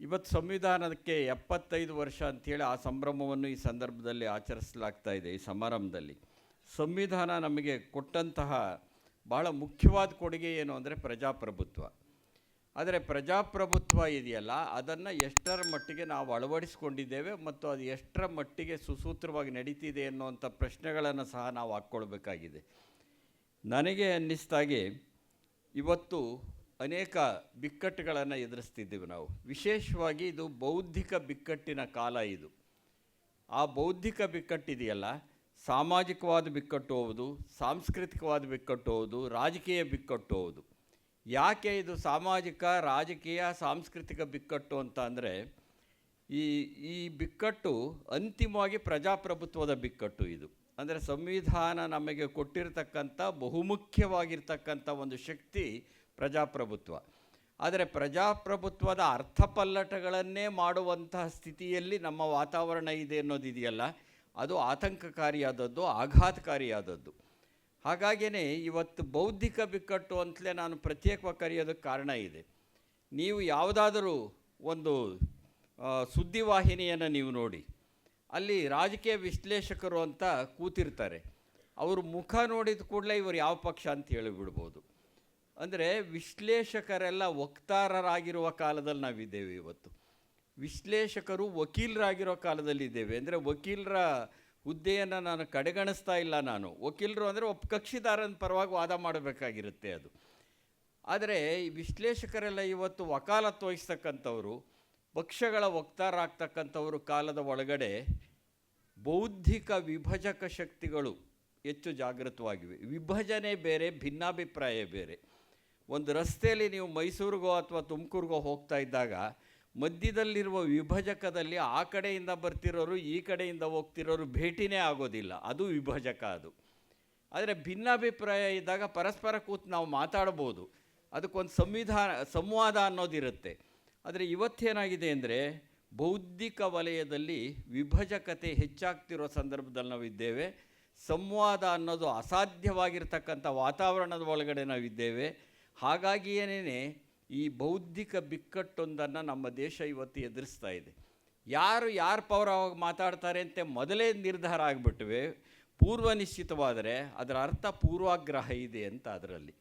ಇವತ್ತು ಸಂವಿಧಾನಕ್ಕೆ ಎಪ್ಪತ್ತೈದು ವರ್ಷ ಅಂಥೇಳಿ ಆ ಸಂಭ್ರಮವನ್ನು ಈ ಸಂದರ್ಭದಲ್ಲಿ ಆಚರಿಸಲಾಗ್ತಾ ಇದೆ, ಈ ಸಮಾರಂಭದಲ್ಲಿ. ಸಂವಿಧಾನ ನಮಗೆ ಕೊಟ್ಟಂತಹ ಬಹಳ ಮುಖ್ಯವಾದ ಕೊಡುಗೆ ಏನು ಅಂದರೆ ಪ್ರಜಾಪ್ರಭುತ್ವ. ಆದರೆ ಪ್ರಜಾಪ್ರಭುತ್ವ ಇದೆಯಲ್ಲ, ಅದನ್ನು ಎಷ್ಟರ ಮಟ್ಟಿಗೆ ನಾವು ಅಳವಡಿಸ್ಕೊಂಡಿದ್ದೇವೆ ಮತ್ತು ಅದು ಎಷ್ಟರ ಮಟ್ಟಿಗೆ ಸುಸೂತ್ರವಾಗಿ ನಡೀತಿದೆ ಅನ್ನುವಂಥ ಪ್ರಶ್ನೆಗಳನ್ನು ಸಹ ನಾವು ಹಾಕ್ಕೊಳ್ಬೇಕಾಗಿದೆ. ನನಗೆ ಅನ್ನಿಸ್ದಾಗೆ ಇವತ್ತು ಅನೇಕ ಬಿಕ್ಕಟ್ಟುಗಳನ್ನು ಎದುರಿಸ್ತಿದ್ದೀವಿ ನಾವು. ವಿಶೇಷವಾಗಿ ಇದು ಬೌದ್ಧಿಕ ಬಿಕ್ಕಟ್ಟಿನ ಕಾಲ ಇದು. ಆ ಬೌದ್ಧಿಕ ಬಿಕ್ಕಟ್ಟಿದೆಯಲ್ಲ, ಸಾಮಾಜಿಕವಾದ ಬಿಕ್ಕಟ್ಟು ಹೌದು, ಸಾಂಸ್ಕೃತಿಕವಾದ ಬಿಕ್ಕಟ್ಟು ಹೌದು, ರಾಜಕೀಯ ಬಿಕ್ಕಟ್ಟು ಹೌದು. ಯಾಕೆ ಇದು ಸಾಮಾಜಿಕ, ರಾಜಕೀಯ, ಸಾಂಸ್ಕೃತಿಕ ಬಿಕ್ಕಟ್ಟು ಅಂತ ಅಂದರೆ ಈ ಈ ಬಿಕ್ಕಟ್ಟು ಅಂತಿಮವಾಗಿ ಪ್ರಜಾಪ್ರಭುತ್ವದ ಬಿಕ್ಕಟ್ಟು ಇದು. ಅಂದರೆ ಸಂವಿಧಾನ ನಮಗೆ ಕೊಟ್ಟಿರತಕ್ಕಂಥ ಬಹುಮುಖ್ಯವಾಗಿರ್ತಕ್ಕಂಥ ಒಂದು ಶಕ್ತಿ ಪ್ರಜಾಪ್ರಭುತ್ವ. ಆದರೆ ಪ್ರಜಾಪ್ರಭುತ್ವದ ಅರ್ಥಪಲ್ಲಟಗಳನ್ನೇ ಮಾಡುವಂತಹ ಸ್ಥಿತಿಯಲ್ಲಿ ನಮ್ಮ ವಾತಾವರಣ ಇದೆ ಅನ್ನೋದಿದೆಯಲ್ಲ ಅದು ಆತಂಕಕಾರಿಯಾದದ್ದು, ಆಘಾತಕಾರಿಯಾದದ್ದು. ಹಾಗಾಗಿಯೇ ಇವತ್ತು ಬೌದ್ಧಿಕ ಬಿಕ್ಕಟ್ಟು ಅಂತಲೇ ನಾನು ಪ್ರತ್ಯೇಕವಾಗಿ ಕರೆಯೋದಕ್ಕೆ ಕಾರಣ ಇದೆ. ನೀವು ಯಾವುದಾದರೂ ಒಂದು ಸುದ್ದಿವಾಹಿನಿಯನ್ನು ನೀವು ನೋಡಿ. ಅಲ್ಲಿ ರಾಜಕೀಯ ವಿಶ್ಲೇಷಕರು ಅಂತ ಕೂತಿರ್ತಾರೆ. ಅವರು ಮುಖ ನೋಡಿದ ಕೂಡಲೇ ಇವರು ಯಾವ ಪಕ್ಷ ಅಂತ ಹೇಳಿಬಿಡ್ಬೋದು ಅಂದರೆ ವಿಶ್ಲೇಷಕರೆಲ್ಲ ವಕ್ತಾರರಾಗಿರುವ ಕಾಲದಲ್ಲಿ ನಾವಿದ್ದೇವೆ ಇವತ್ತು. ವಿಶ್ಲೇಷಕರು ವಕೀಲರಾಗಿರೋ ಕಾಲದಲ್ಲಿ ಇದ್ದೇವೆ. ಅಂದರೆ ವಕೀಲರ ಹುದ್ದೆಯನ್ನು ನಾನು ಕಡೆಗಣಿಸ್ತಾ ಇಲ್ಲ ನಾನು. ವಕೀಲರು ಅಂದರೆ ಒಬ್ಬ ಕಕ್ಷಿದಾರನ ಪರವಾಗಿ ವಾದ ಮಾಡಬೇಕಾಗಿರುತ್ತೆ ಅದು. ಆದರೆ ವಿಶ್ಲೇಷಕರೆಲ್ಲ ಇವತ್ತು ವಕಾಲತ್ತು ವಹಿಸ್ತಕ್ಕಂಥವ್ರು ಪಕ್ಷಗಳ ವಕ್ತಾರಾಗ್ತಕ್ಕಂಥವರು ಕಾಲದ ಒಳಗಡೆ ಬೌದ್ಧಿಕ ವಿಭಜಕ ಶಕ್ತಿಗಳು ಹೆಚ್ಚು ಜಾಗೃತವಾಗಿವೆ. ವಿಭಜನೆ ಬೇರೆ, ಭಿನ್ನಾಭಿಪ್ರಾಯ ಬೇರೆ. ಒಂದು ರಸ್ತೆಯಲ್ಲಿ ನೀವು ಮೈಸೂರಿಗೋ ಅಥವಾ ತುಮಕೂರಿಗೋ ಹೋಗ್ತಾ ಇದ್ದಾಗ ಮಧ್ಯದಲ್ಲಿರುವ ವಿಭಜಕದಲ್ಲಿ ಆ ಕಡೆಯಿಂದ ಬರ್ತಿರೋರು, ಈ ಕಡೆಯಿಂದ ಹೋಗ್ತಿರೋರು ಭೇಟಿನೇ ಆಗೋದಿಲ್ಲ. ಅದು ವಿಭಜಕ ಅದು. ಆದರೆ ಭಿನ್ನಾಭಿಪ್ರಾಯ ಇದ್ದಾಗ ಪರಸ್ಪರ ಕೂತು ನಾವು ಮಾತಾಡ್ಬೋದು. ಅದಕ್ಕೊಂದು ಸಂವಿಧಾನ, ಸಂವಾದ ಅನ್ನೋದಿರುತ್ತೆ. ಆದರೆ ಇವತ್ತೇನಾಗಿದೆ ಅಂದರೆ ಬೌದ್ಧಿಕ ವಲಯದಲ್ಲಿ ವಿಭಜಕತೆ ಹೆಚ್ಚಾಗ್ತಿರೋ ಸಂದರ್ಭದಲ್ಲಿ ನಾವಿದ್ದೇವೆ ಸಂವಾದ ಅನ್ನೋದು ಅಸಾಧ್ಯವಾಗಿರ್ತಕ್ಕಂಥ ವಾತಾವರಣದ ಒಳಗಡೆ ನಾವಿದ್ದೇವೆ ಹಾಗಾಗಿಯೇ ಈ ಬೌದ್ಧಿಕ ಬಿಕ್ಕಟ್ಟೊಂದನ್ನು ನಮ್ಮ ದೇಶ ಇವತ್ತು ಎದುರಿಸ್ತಾ ಇದೆ. ಯಾರು ಯಾರ ಪರವಾಗಿ ಮಾತಾಡ್ತಾರೆ ಅಂತ ಮೊದಲೇ ನಿರ್ಧಾರ ಆಗಿಬಿಟ್ಟಿವೆ ಪೂರ್ವ ನಿಶ್ಚಿತವಾದರೆ ಅದರ ಅರ್ಥ ಪೂರ್ವಾಗ್ರಹ ಇದೆ ಅಂತ ಅದರಲ್ಲಿ.